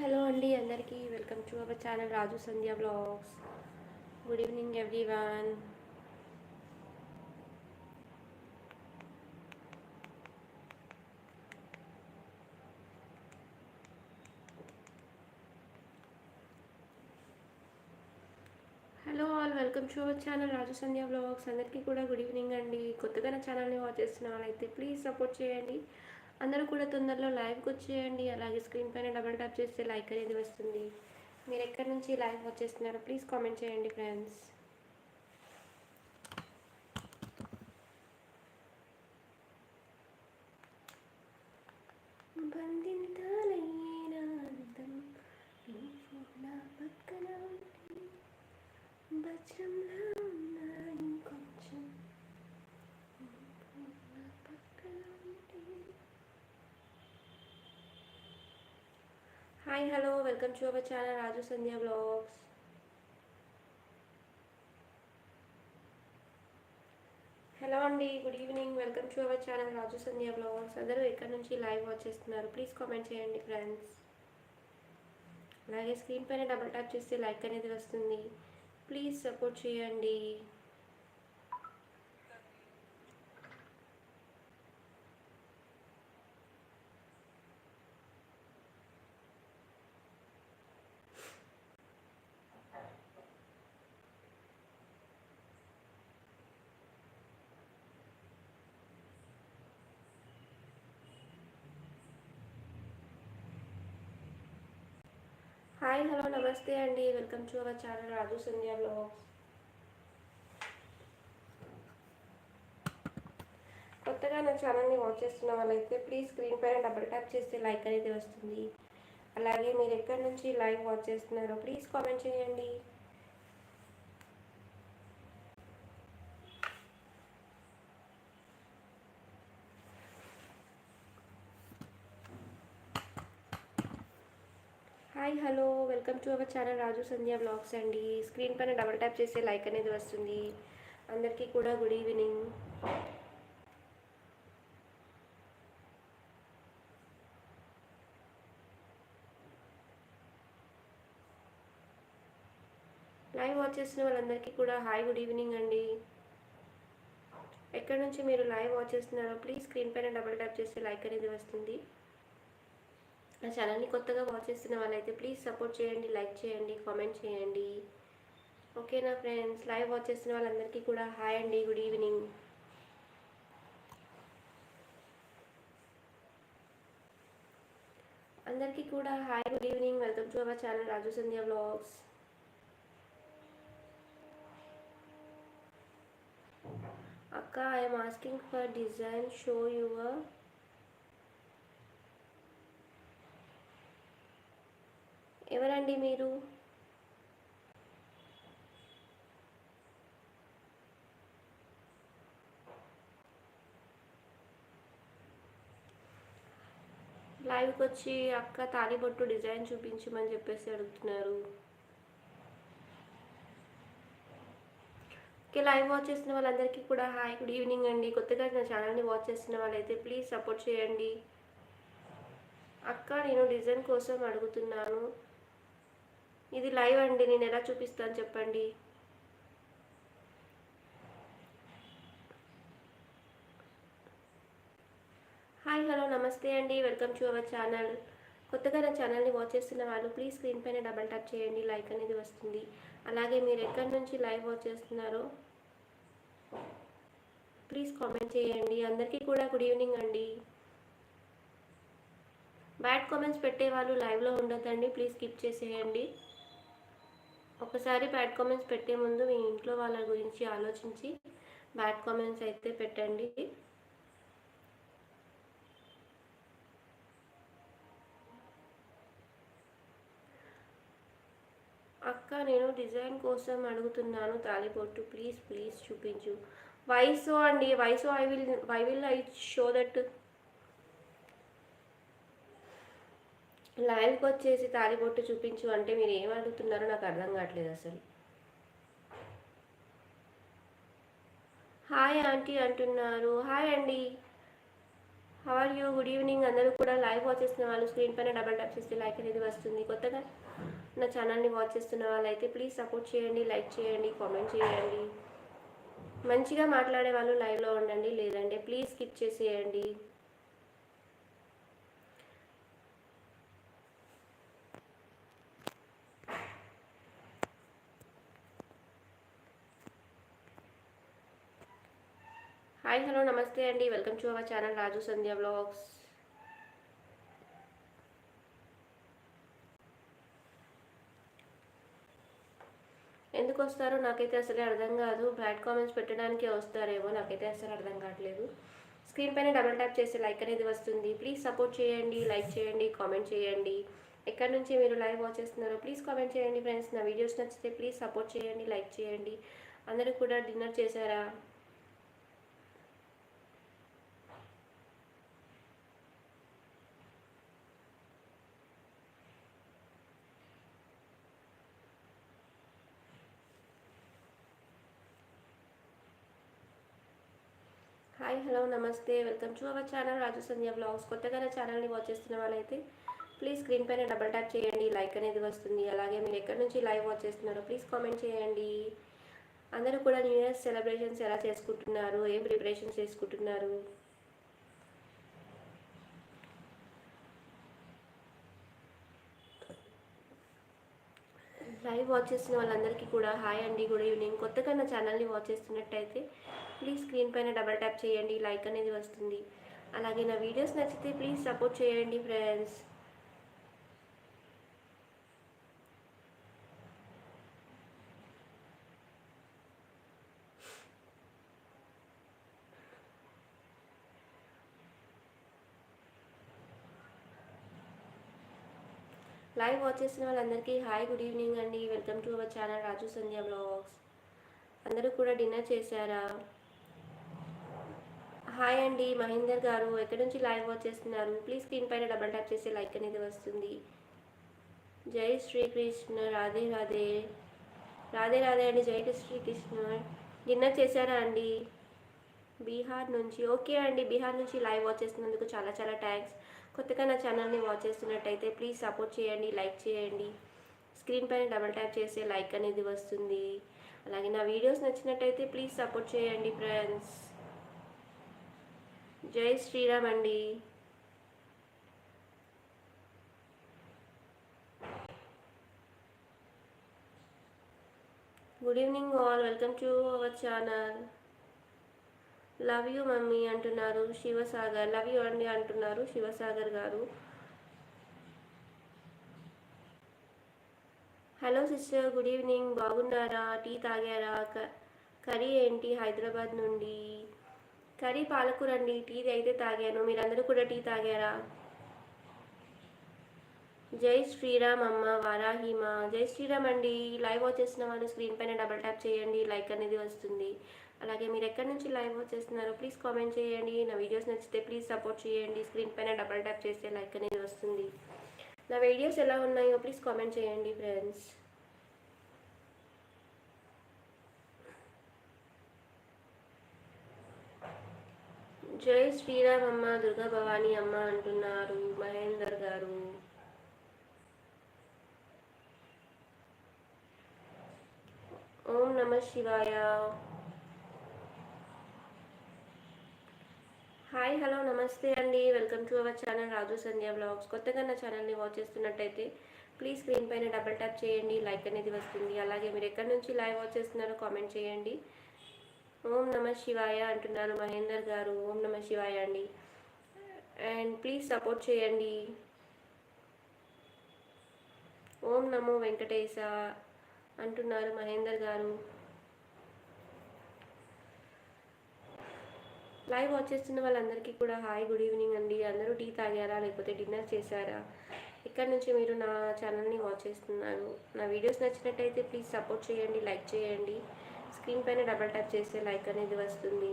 Hello అండి అందరికీ welcome to our channel Raju Sandhya blogs good evening everyone. Hello all welcome to our channel Raju Sandhya blogs అందరికీ కూడా good evening అండి. కొత్తగా నా ఛానల్ని వాచ్ చేస్తున్న వాళ్ళైతే ప్లీజ్ సపోర్ట్ చేయండి. అందరూ కూడా తొందరలో లైవ్కి వచ్చేయండి. అలాగే స్క్రీన్ పైన డబల్ ట్యాప్ చేస్తే లైక్ అనేది వస్తుంది. మీరు ఎక్కడి నుంచి లైవ్ వచ్చేస్తున్నారో ప్లీజ్ కామెంట్ చేయండి friends hi hello welcome to our channel Raju Sandhya blogs hello అండి good evening welcome to our channel Raju Sandhya blogs అందరూ ఎక్కడి నుంచి లైవ్ వాచ్ చేస్తున్నారు. ప్లీజ్ కామెంట్ చేయండి ఫ్రెండ్స్ అలాగే స్క్రీన్ పైన డబుల్ ట్యాప్ చేస్తే లైక్ అనేది వస్తుంది. ప్లీజ్ సపోర్ట్ చేయండి. హాయ్ హలో నమస్తే అండి. Welcome to our channel Raju Sandhya blogs కొత్తగా నా ఛానల్ని వాచ్ చేస్తున్న వాళ్ళైతే ప్లీజ్ స్క్రీన్ పైన డబుల్ ట్యాప్ చేస్తే లైక్ అనేది వస్తుంది. అలాగే మీరు ఎక్కడి నుంచి లైవ్ వాచ్ చేస్తున్నారో ప్లీజ్ కామెంట్ చేయండి. Hello. Welcome to our channel Raju Sandhya blogs అండి. స్క్రీన్ పైన డబల్ ట్యాప్ చేస్తే లైక్ అనేది వస్తుంది. అందరికీ కూడా గుడ్ ఈవినింగ్ లైవ్ వాచ్ చేస్తున్న వాళ్ళందరికీ కూడా హాయ్ గుడ్ ఈవినింగ్ అండి. ఎక్కడి నుంచి మీరు లైవ్ వాచ్ చేస్తున్నారో ప్లీజ్ స్క్రీన్ పైన డబల్ ట్యాప్ చేస్తే లైక్ అనేది వస్తుంది. నా ఛానల్ని కొత్తగా వాచ్ చేస్తున్న వాళ్ళైతే ప్లీజ్ సపోర్ట్ చేయండి లైక్ చేయండి కామెంట్ చేయండి. ఓకేనా ఫ్రెండ్స్ లైవ్ వాచ్ చేస్తున్న వాళ్ళందరికీ కూడా హాయ్ అండి గుడ్ ఈవినింగ్ అందరికీ కూడా hi good evening welcome to our channel Raju Sandhya blogs అక్క I'm asking for design show your ఎవరండి మీరు? లైవ్కి వచ్చి అక్క తాలిబొట్టు డిజైన్ చూపించమని చెప్పేసి అడుగుతున్నారు. ఓకే లైవ్ వాచ్ చేస్తున్న వాళ్ళందరికీ కూడా హాయ్ గుడ్ ఈవినింగ్ అండి. కొత్తగా నా ఛానల్ని వాచ్ చేస్తున్న వాళ్ళైతే ప్లీజ్ సపోర్ట్ చేయండి. అక్క నేను డిజైన్ కోసం అడుగుతున్నాను. ఇది లైవ్ అండి నేను ఎలా చూపిస్తాను చెప్పండి? హాయ్ హలో నమస్తే అండి. Welcome to our channel. కొత్తగా నా ఛానల్ని వాచ్ చేస్తున్న వాళ్ళు ప్లీజ్ స్క్రీన్ పైన డబల్ ట్యాప్ చేయండి లైక్ అనేది వస్తుంది. అలాగే మీరు ఎక్కడి నుంచి లైవ్ వాచ్ చేస్తున్నారో ప్లీజ్ కామెంట్ చేయండి. అందరికీ కూడా గుడ్ ఈవినింగ్ అండి. బ్యాడ్ కామెంట్స్ పెట్టే వాళ్ళు లైవ్లో ఉండొద్దండి ప్లీజ్ స్కిప్ చేసేయండి. ఒకసారి బ్యాడ్ కామెంట్స్ పెట్టే ముందు మీ ఇంట్లో వాళ్ళ గురించి ఆలోచించి బ్యాడ్ కామెంట్స్ అయితే పెట్టండి. అక్క నేను డిజైన్ కోసం అడుగుతున్నాను తాలిబొట్టు. ప్లీజ్ ప్లీజ్ చూపించు. వయసు అండి? వయసు I will I will I show that లైవ్కి వచ్చేసి తాలిబొట్టు చూపించు అంటే మీరు ఏం అడుగుతున్నారో నాకు అర్థం కావట్లేదు అసలు. హాయ్ ఆంటీ అంటున్నారు. హాయ్ అండి. ఆర్ యూ గుడ్ ఈవినింగ్ అందరూ కూడా లైవ్ వాచ్ చేస్తున్న వాళ్ళు స్క్రీన్ పైన డబల్ ట్యాప్ చేస్తే లైక్ అనేది వస్తుంది. కొత్తగా నా ఛానల్ని వాచ్ చేస్తున్న వాళ్ళైతే ప్లీజ్ సపోర్ట్ చేయండి లైక్ చేయండి కామెంట్ చేయండి. మంచిగా మాట్లాడే వాళ్ళు లైవ్లో ఉండండి లేదంటే ప్లీజ్ స్కిప్ చేసేయండి. హాయ్ హలో నమస్తే అండి. Welcome to our channel Raju Sandhya blogs ఎందుకు వస్తారో నాకైతే అసలే అర్థం కాదు. బ్యాడ్ కామెంట్స్ పెట్టడానికి వస్తారేమో నాకైతే అసలు అర్థం కావట్లేదు. స్క్రీన్ పైన డబుల్ ట్యాప్ చేస్తే లైక్ అనేది వస్తుంది. ప్లీజ్ సపోర్ట్ చేయండి లైక్ చేయండి కామెంట్ చేయండి. ఎక్కడి నుంచి మీరు లైవ్ వాచ్ చేస్తున్నారో ప్లీజ్ కామెంట్ చేయండి ఫ్రెండ్స్. నా వీడియోస్ నచ్చితే ప్లీజ్ సపోర్ట్ చేయండి లైక్ చేయండి. అందరూ కూడా డిన్నర్ చేశారా హాయ్ హలో నమస్తే. Welcome to our channel Raju Sandhya blogs కొత్తగా నా ఛానల్ని వాచ్ చేస్తున్న వాళ్ళైతే ప్లీజ్ స్క్రీన్ పైన డబల్ ట్యాప్ చేయండి. లైక్ అనేది వస్తుంది. అలాగే మీరు ఎక్కడి నుంచి లైవ్ వాచ్ చేస్తున్నారో ప్లీజ్ కామెంట్ చేయండి. అందరూ కూడా న్యూ ఇయర్ సెలబ్రేషన్స్ ఎలా చేసుకుంటున్నారు? ఏం ప్రిపరేషన్స్ చేసుకుంటున్నారు? లైవ్ వాచ్ చేస్తున్న వాళ్ళందరికీ కూడా హాయ్ అండి. Good evening. కొత్తగా నా ఛానల్ని వాచ్ చేస్తున్నట్టయితే ప్లీజ్ స్క్రీన్ పైన డబల్ ట్యాప్ చేయండి లైక్ అనేది వస్తుంది. అలాగే నా వీడియోస్ నచ్చితే ప్లీజ్ సపోర్ట్ చేయండి ఫ్రెండ్స్ లైవ్ వాచ్ చేసిన వాళ్ళందరికీ హాయ్ గుడ్ ఈవినింగ్ అండి. Welcome to our channel Raju Sandhya blogs అందరూ కూడా డిన్నర్ చేశారా? హాయ్ అండి మహేందర్ గారు. ఎక్కడి నుంచి లైవ్ వాచ్ చేస్తున్నారు ప్లీజ్ స్క్రీన్ పైన డబల్ ట్యాప్ చేసి లైక్ అనేది వస్తుంది. జై శ్రీకృష్ణ రాధే రాధే. రాధే రాధే అండి జై శ్రీకృష్ణ. డిన్నర్ చేశారా అండి? బీహార్ నుంచి. ఓకే అండి బీహార్ నుంచి లైవ్ వాచ్ చేస్తున్నందుకు చాలా చాలా థ్యాంక్స్. కొత్తగా నా ఛానల్ని వాచ్ చేస్తున్నట్టయితే ప్లీజ్ సపోర్ట్ చేయండి లైక్ చేయండి. స్క్రీన్ పైన డబల్ ట్యాప్ చేసే లైక్ అనేది వస్తుంది. అలాగే నా వీడియోస్ నచ్చినట్టయితే ప్లీజ్ సపోర్ట్ చేయండి ఫ్రెండ్స్. జై శ్రీరామ్ అండి. Good evening all. Welcome to our channel. Love you mummy అంటున్నారు శివసాగర్. లవ్ యూ అండి అంటున్నారు Shivasagar garu. Hello sister good evening. బాగున్నారా? టీ తాగారా? కర్రీ ఏంటి హైదరాబాద్ నుండి? కర్రీ పాలకూర అండి టీ అయితే తాగాను. మీరందరూ కూడా టీ తాగారా? జై శ్రీరామ్ అమ్మ వారాహిమ. జై శ్రీరామ్ అండి. లైవ్ వచ్చేసిన వాళ్ళు స్క్రీన్ పైన డబల్ ట్యాప్ చేయండి. లైక్ అనేది వస్తుంది. అలాగే మీరు ఎక్కడి నుంచి లైవ్ వచ్చేస్తున్నారో ప్లీజ్ కామెంట్ చేయండి. నా వీడియోస్ నచ్చితే ప్లీజ్ సపోర్ట్ చేయండి. స్క్రీన్ పైన డబల్ ట్యాప్ చేస్తే లైక్ అనేది వస్తుంది. నా వీడియోస్ ఎలా ఉన్నాయో ప్లీజ్ కామెంట్ చేయండి ఫ్రెండ్స్. జై శ్రీరామ్ అమ్మ దుర్గా భవానీ అమ్మ అంటున్నారు మహేందర్ గారు. ఓం నమ శివాయ. హాయ్ హలో నమస్తే అండి. Welcome to our channel Raju Sandhya blogs. కొత్తగా నా ఛానల్ని వాచ్ చేస్తున్నట్టయితే ప్లీజ్ స్క్రీన్ పైన డబల్ ట్యాప్ చేయండి లైక్ అనేది వస్తుంది. అలాగే మీరు ఎక్కడి నుంచి లైవ్ వాచ్ చేస్తున్నారో కామెంట్ చేయండి. ఓం నమ శివాయ అంటున్నారు మహేందర్ గారు. ఓం నమ శివాయ అండి. అండ్ ప్లీజ్ సపోర్ట్ చేయండి. ఓం నమో వెంకటేశ అంటున్నారు మహేందర్ గారు. లైవ్ వాచ్ చేస్తున్న వాళ్ళందరికీ కూడా హాయ్ గుడ్ ఈవినింగ్ అండి. అందరూ టీ తాగారా? లేకపోతే డిన్నర్ చేశారా? ఇక్కడ నుంచి మీరు నా ఛానల్ని వాచ్ చేస్తున్నారు. నా వీడియోస్ నచ్చినట్టయితే ప్లీజ్ సపోర్ట్ చేయండి లైక్ చేయండి. స్క్రీన్ పైన డబల్ ట్యాప్ చేస్తే లైక్ అనేది వస్తుంది.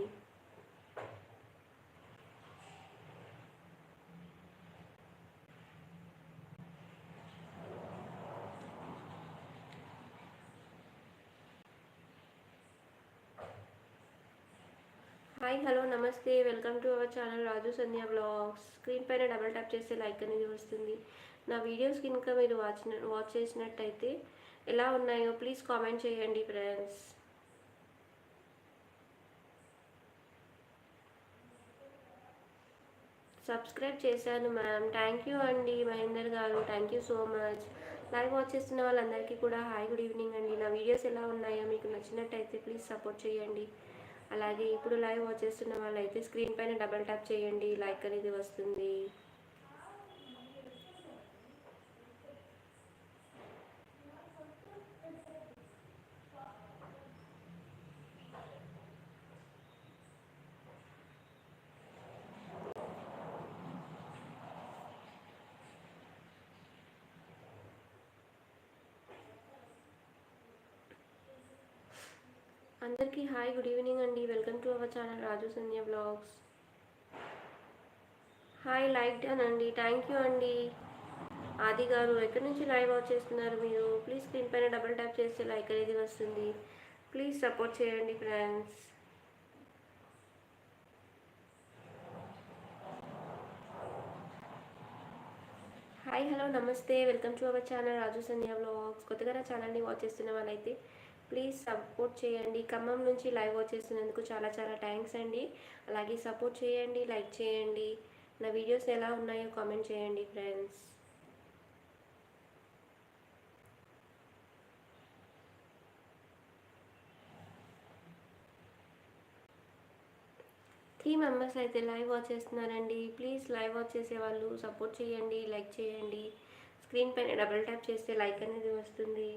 హాయ్ హలో నమస్తే. Welcome to our channel Raju Sandhya blogs screen పైన డబల్ ట్యాప్ చేస్తే లైక్ అనేది వస్తుంది. నా వీడియోస్ కనుక మీరు వాచ్ వాచ్ చేసినట్టయితే ఎలా ఉన్నాయో ప్లీజ్ కామెంట్ చేయండి ఫ్రెండ్స్. సబ్స్క్రైబ్ చేశాను మ్యామ్. థ్యాంక్ యూ అండి Mahender garu. Thank you so much live watch చేస్తున్న వాళ్ళందరికీ కూడా హాయ్ గుడ్ ఈవినింగ్ అండి. నా వీడియోస్ ఎలా ఉన్నాయో మీకు నచ్చినట్టయితే ప్లీజ్ సపోర్ట్ చేయండి. అలాగే ఇప్పుడు లైవ్ వాచ్ చేస్తున్న వాళ్ళైతే స్క్రీన్ పైన డబల్ ట్యాప్ చేయండి. లైక్ అనేది వస్తుంది. అందరికీ హాయ్ గుడ్ ఈవినింగ్ అండి. Welcome to our channel Raju Sandhya blogs. Hi like done అండి. థ్యాంక్ యూ అండి. ఆది గారు ఎక్కడి నుంచి లైవ్ వాచ్ చేస్తున్నారు మీరు? ప్లీజ్ స్క్రీన్ పైన డబుల్ ట్యాప్ చేస్తే లైక్ అనేది వస్తుంది. ప్లీజ్ సపోర్ట్ చేయండి ఫ్రెండ్స్. హాయ్ హలో నమస్తే. Welcome to our channel Raju Sandhya blogs. కొత్తగా నా ఛానల్ని వాచ్ చేస్తున్న వాళ్ళైతే ప్లీజ్ సపోర్ట్ చేయండి. ఖమ్మం నుంచి లైవ్ వచ్చేసినందుకు చేస్తున్నందుకు చాలా చాలా థ్యాంక్స్ అండి. అలాగే సపోర్ట్ చేయండి లైక్ చేయండి. నా వీడియోస్ ఎలా ఉన్నాయో కామెంట్ చేయండి ఫ్రెండ్స్. త్రీ మెంబర్స్ అయితే లైవ్ వాచ్ చేస్తున్నారండి ప్లీజ్ లైవ్ వాచ్ చేసే వాళ్ళు సపోర్ట్ చేయండి లైక్ చేయండి. స్క్రీన్ పైన డబుల్ ట్యాప్ చేస్తే లైక్ అనేది వస్తుంది.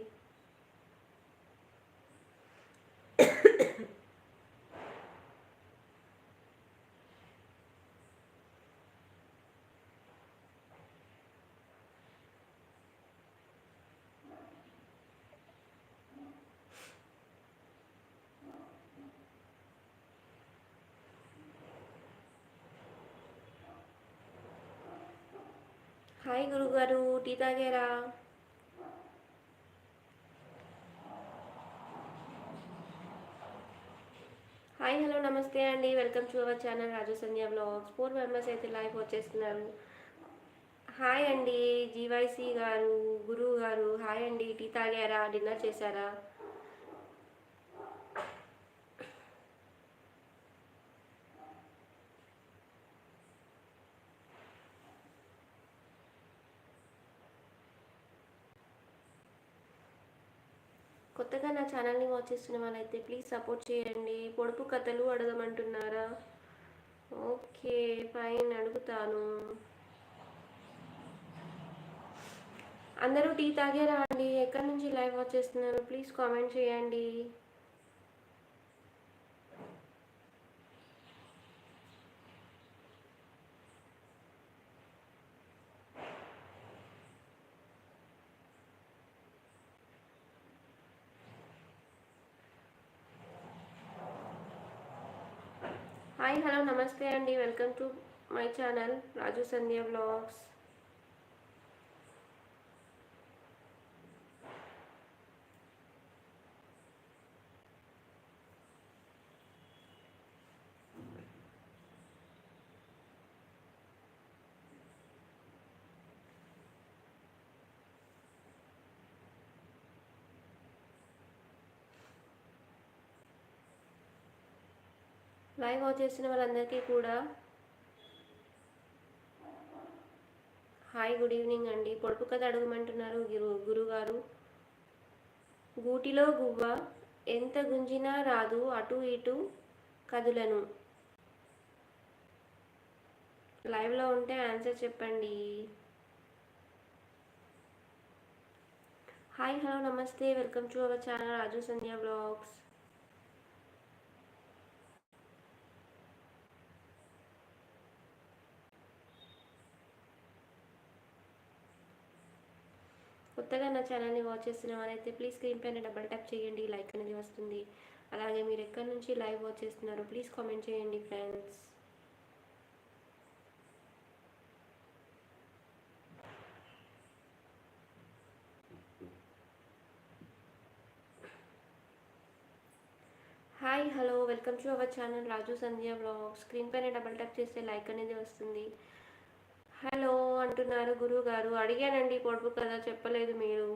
హాయ్ గురుగారు టీ తాగారా? హాయ్ హలో నమస్తే అండి. Welcome to our channel Raju Sandhya blogs four members అయితే లైవ్ వచ్చేస్తున్నారు. హాయ్ అండి జీవైసీ గారు గురువు గారు. హాయ్ అండి టీ తాగారా? డిన్నర్ చేశారా? కొత్తగా నా ఛానల్ని వాచ్ చేస్తున్న వాళ్ళైతే ప్లీజ్ సపోర్ట్ చేయండి. పొడుపు కథలు అడగమంటున్నారా? ఓకే ఫైన్ అడుగుతాను. అందరూ టీ తాగారా అండి? ఎక్కడి నుంచి లైవ్ వాచ్ చేస్తున్నారు? ప్లీజ్ కామెంట్ చేయండి హాయ్ హలో నమస్తే అండి. Welcome to my channel Raju Sandhya blogs live watch చేసిన వాళ్ళందరికీ కూడా హాయ్ గుడ్ ఈవినింగ్ అండి. పొడుపు కథ అడగమంటున్నారు గురు గురుగారు. గూటిలో గువ్వ ఎంత గుంజినా రాదు అటు ఇటు కదులను. లైవ్లో ఉంటే ఆన్సర్ చెప్పండి. హాయ్ హలో నమస్తే. Welcome to our channel Raju Sandhya blogs. కొత్తగా నా ఛానల్ని వాచ్ చేస్తున్న వారైతే ప్లీజ్ స్క్రీన్ పైన డబల్ ట్యాప్ చేయండి లైక్ అనేది వస్తుంది. అలాగే మీరు ఎక్కడి నుంచి లైవ్ వాచ్ చేస్తున్నారో ప్లీజ్ కామెంట్ చేయండి friends hi hello welcome to our channel Raju Sandhya blog screen పైన డబల్ ట్యాప్ చేస్తే లైక్ అనేది వస్తుంది. హలో అంటున్నారు గురువు గారు అడిగానండి పొడుపు కదా చెప్పలేదు మీరు.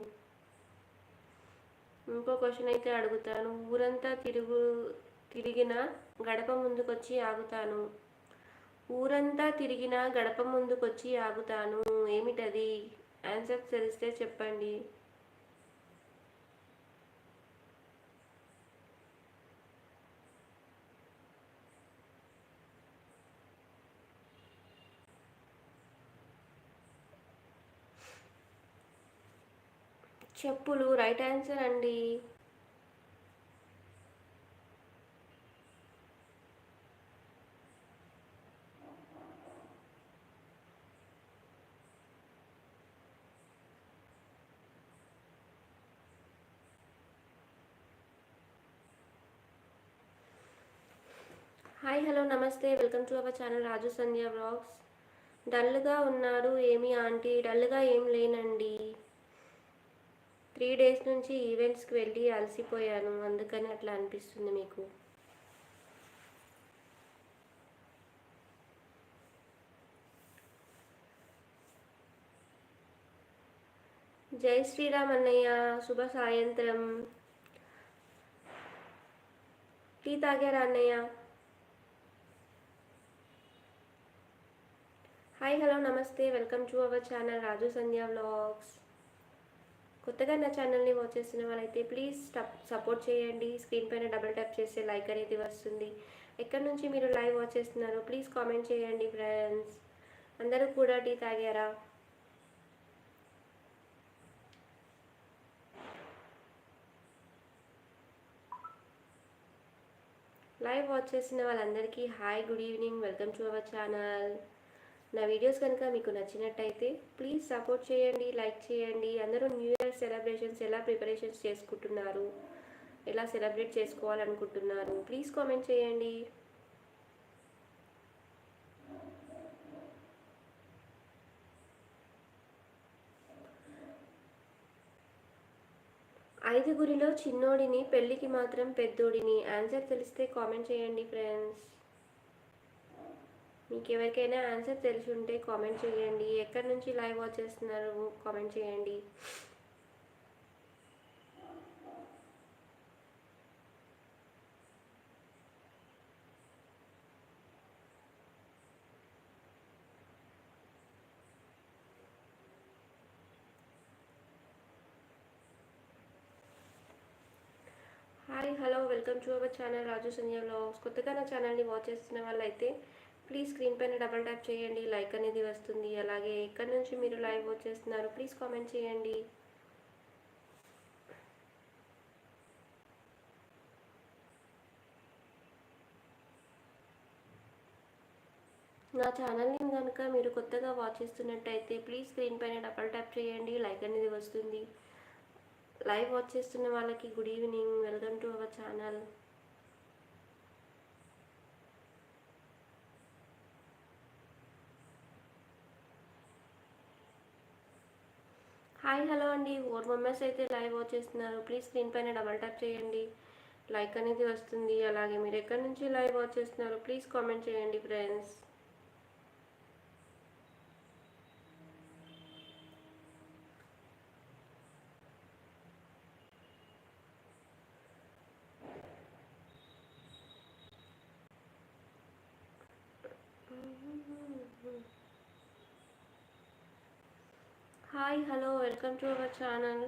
ఇంకో క్వశ్చన్ అయితే అడుగుతాను. ఊరంతా తిరుగు తిరిగిన గడప ముందుకొచ్చి ఆగుతాను. ఊరంతా తిరిగిన గడప ముందుకొచ్చి ఆగుతాను. ఏమిటది? ఆన్సర్ తెలిస్తే చెప్పండి. చెప్పులు రైట్ ఆన్సర్ అండి. హాయ్ హలో నమస్తే. Welcome to our channel Raju Sandhya blogs డల్గా ఉన్నారు ఏమి ఆంటీ? డల్గా ఏం లేనండి. త్రీ డేస్ నుంచి ఈవెంట్స్కి వెళ్ళి అలసిపోయాను. అందుకని అట్లా అనిపిస్తుంది మీకు? జై శ్రీరామ్ అన్నయ్య శుభ సాయంత్రం. టీ తాగారా అన్నయ్య? హాయ్ హలో నమస్తే. Welcome to our channel Raju Sandhya vlogs. కొత్తగా నా ఛానల్ని వాచ్ చేస్తున్న వాళ్ళైతే ప్లీజ్ సపోర్ట్ చేయండి. స్క్రీన్ పైన డబుల్ ట్యాప్ చేస్తే లైక్ అనేది వస్తుంది. ఎక్కడి నుంచి మీరు లైవ్ వాచ్ చేస్తున్నారు ప్లీజ్ కామెంట్ చేయండి ఫ్రెండ్స్ అందరూ కూడా టీ తాగారా? లైవ్ వాచ్ చేసిన వాళ్ళందరికీ hi good evening welcome to our channel నా వీడియోస్ కనుక మీకు నచ్చినట్టయితే ప్లీజ్ సపోర్ట్ చేయండి లైక్ చేయండి. అందరూ న్యూ ఇయర్ సెలబ్రేషన్స్ ఎలా ప్రిపరేషన్స్ చేసుకుంటున్నారు? ఎలా సెలబ్రేట్ చేసుకోవాలనుకుంటున్నారు? ప్లీజ్ కామెంట్ చేయండి. ఐదుగురిలో చిన్నోడిని పెళ్ళికి మాత్రం పెద్దోడిని. ఆన్సర్ తెలిస్తే కామెంట్ చేయండి ఫ్రెండ్స్ మీకు ఎవరికైనా ఆన్సర్ తెలిసి ఉంటే కామెంట్ చేయండి. ఎక్కడి నుంచి లైవ్ వాచ్ చేస్తున్నారు కామెంట్ చేయండి. Hi hello welcome to our channel Raju Sanjay vlogs. కొత్తగా నా ఛానల్ని వాచ్ చేస్తున్న వాళ్ళైతే ప్లీజ్ స్క్రీన్ పైన డబల్ ట్యాప్ చేయండి లైక్ అనేది వస్తుంది. అలాగే ఎక్కడి నుంచి మీరు లైవ్ వాచ్ చేస్తున్నారు ప్లీజ్ కామెంట్ చేయండి. నా ఛానల్ని కనుక మీరు కొత్తగా వాచ్ చేస్తున్నట్టయితే ప్లీజ్ స్క్రీన్ పైన డబల్ ట్యాప్ చేయండి లైక్ అనేది వస్తుంది. లైవ్ వాచ్ చేస్తున్న వాళ్ళకి good evening. Welcome to our channel. Hi hello అండి. ఫోర్ మెంబర్స్ అయితే లైవ్ వచ్చేస్తున్నారు. ప్లీజ్ స్క్రీన్ పైన డబల్ ట్యాప్ చేయండి. లైక్ అనేది వస్తుంది. అలాగే మీరు ఎక్కడి నుంచి లైవ్ వాచ్ చేస్తున్నారు ప్లీజ్ కామెంట్ చేయండి friends. Mm-hmm. Hi hello welcome to our channel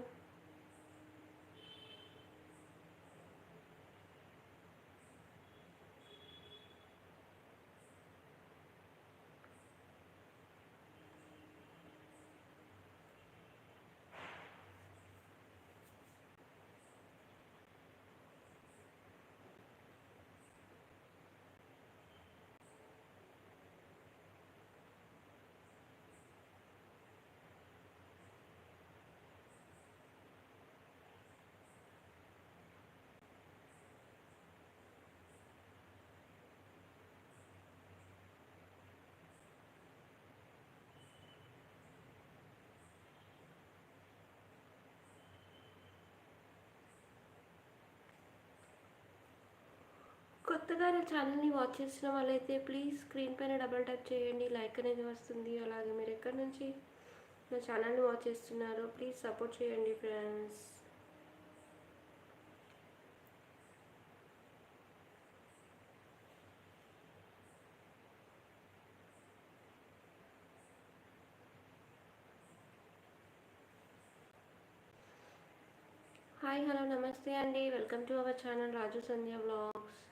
కొత్తగా నా ఛానల్ని వాచ్ చేసిన వాళ్ళైతే ప్లీజ్ స్క్రీన్ పైన డబల్ ట్యాప్ చేయండి లైక్ అనేది వస్తుంది. అలాగే మీరు ఎక్కడి నుంచి నా ఛానల్ని వాచ్ చేస్తున్నారో ప్లీజ్ సపోర్ట్ చేయండి ఫ్రెండ్స్. హాయ్ హలో నమస్తే అండి. Welcome to our channel Raju Sandhya vlogs